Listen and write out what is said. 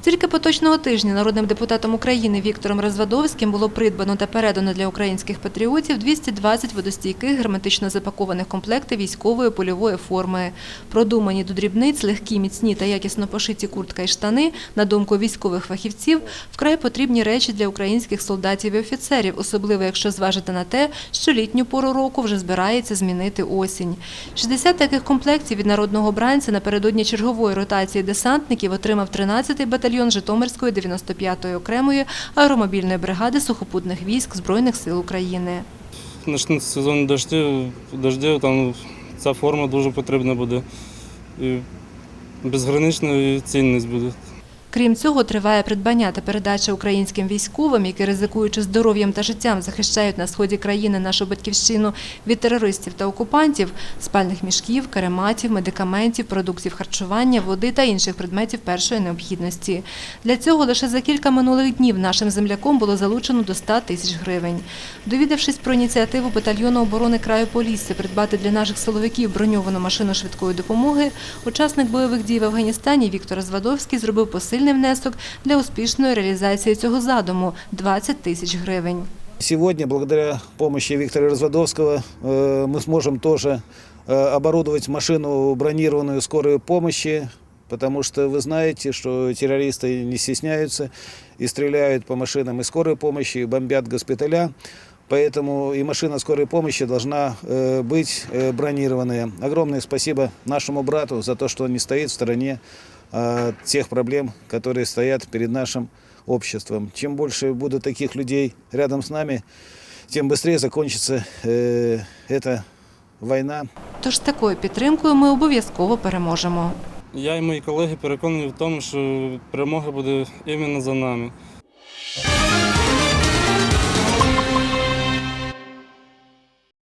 Тільки поточного тижня народним депутатом України Віктором Розвадовським було придбано та передано для українських патріотів 220 водостійких герметично запакованих комплектів військової польової форми. Продумані до дрібниць, легкі, міцні та якісно пошиті куртка і штани, на думку військових фахівців, вкрай потрібні речі для українських солдатів і офіцерів, особливо якщо зважити на те, що літню пору року вже збирається змінити осінь. 60 таких комплектів від народного бранця напередодні чергової ротації десантників отримав 13-й батальйон Житомирської 95-ї окремої аеромобільної бригади сухопутних військ Збройних сил України. Почнеться сезон дождів, дождів там ця форма дуже потрібна буде. І безгранична цінність буде. Крім цього, триває придбання та передача українським військовим, які ризикуючи здоров'ям та життям захищають на сході країни нашу батьківщину від терористів та окупантів, спальних мішків, карематів, медикаментів, продуктів харчування, води та інших предметів першої необхідності. Для цього лише за кілька минулих днів нашим земляком було залучено до 100 тисяч гривень. Довідавшись про ініціативу батальйону оборони краю Полісся придбати для наших силовиків броньовану машину швидкої допомоги, учасник бойових дій в Афганістані Віктор Звадовський зробив посильний внесок для успішної реалізації цього задуму – 20 тисяч гривень. Сегодня, благодаря помощи Виктора Разводовского, э, мы сможем тоже э, оборудовать машину бронированную скорой помощи, потому что вы знаете, что террористы не стесняются и стреляют по машинам и скорой помощи, и бомбят госпиталя. Поэтому и машина скорой помощи должна э, быть э, бронированная. Огромное спасибо нашему брату за то, что он не стоит в стороне от тех проблем, которые стоят перед нашим обществом. Чем больше будет таких людей рядом с нами, тем быстрее закончится э, эта война. Тож з такою підтримкою ми обов'язково переможемо. Я і мої колеги переконані в тому, що перемога буде іменно за нами.